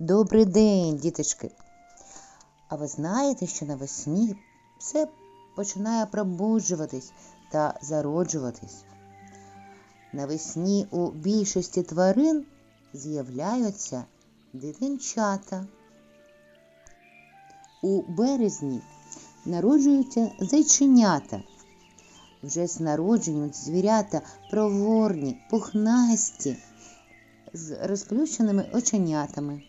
Добрий день, діточки! А ви знаєте, що навесні все починає пробуджуватись та зароджуватись. Навесні у більшості тварин з'являються дитинчата. У березні народжуються зайченята. Вже з народженням звірята проворні, пухнасті, з розплющеними оченятами.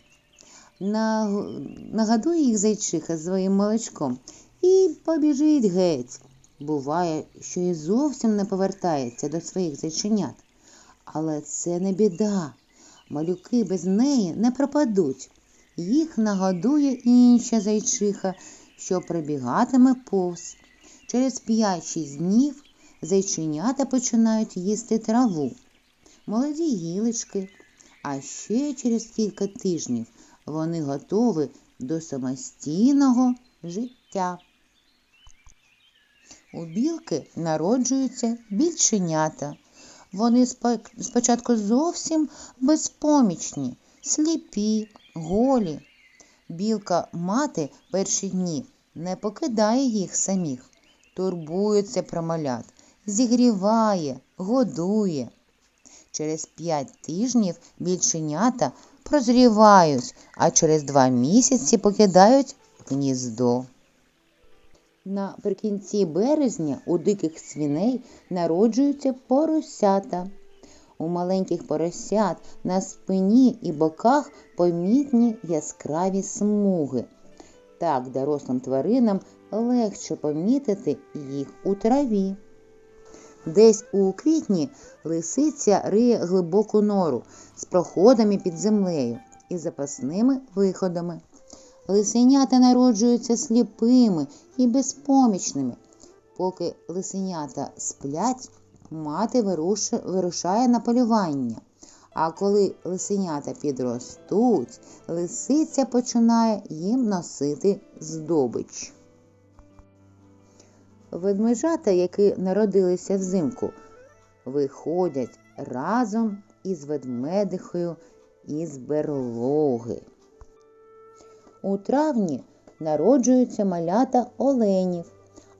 Наг- Нагадує їх зайчиха своїм молочком і побіжить геть. Буває, що і зовсім не повертається до своїх зайченят. Але це не біда. Малюки без неї не пропадуть. Їх нагодує інша зайчиха, що прибігатиме повз. Через 5-6 днів зайченята починають їсти траву, молоді гілочки, а ще через кілька тижнів вони готові до самостійного життя. У білки народжуються більченята. Вони спочатку зовсім безпомічні, сліпі, голі. Білка мати перші дні не покидає їх самих, турбується про малят, зігріває, годує. Через п'ять тижнів більченята прозрівають, а через два місяці покидають гніздо. Наприкінці березня у диких свиней народжуються поросята. У маленьких поросят на спині і боках помітні яскраві смуги. Так дорослим тваринам легше помітити їх у траві. Десь у квітні лисиця риє глибоку нору з проходами під землею і запасними виходами. Лисенята народжуються сліпими і безпомічними. Поки лисенята сплять, мати вирушає на полювання. А коли лисенята підростуть, лисиця починає їм носити здобич. Ведмежата, які народилися взимку, виходять разом із ведмедихою із берлоги. У травні народжуються малята оленів,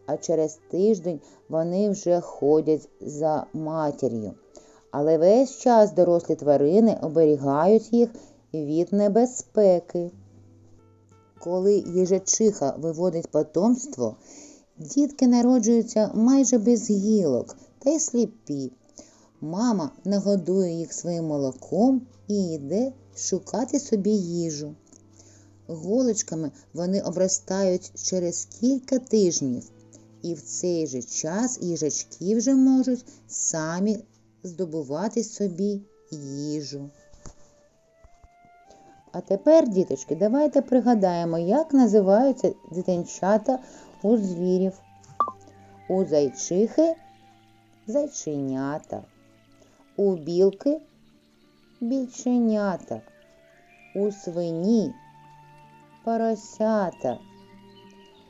а через тиждень вони вже ходять за матір'ю. Але весь час дорослі тварини оберігають їх від небезпеки. Коли їжачиха виводить потомство, дітки народжуються майже без гілок та й сліпі. Мама нагодує їх своїм молоком і йде шукати собі їжу. Голочками вони обростають через кілька тижнів, і в цей же час їжачки вже можуть самі здобувати собі їжу. А тепер, діточки, давайте пригадаємо, як називаються дитинчата у звірів. У зайчихи зайченята, у білки більченята, у свині поросята,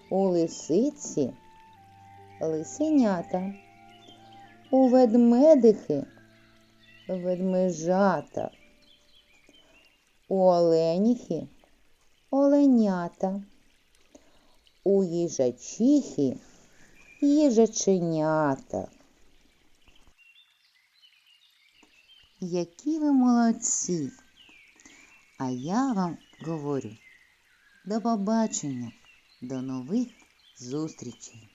у лисиці лисенята, у ведмедихи ведмежата, у оленіхи оленята, у їжачихи їжаченята. Які ви молодці! А я вам говорю до побачення, до нових зустрічей!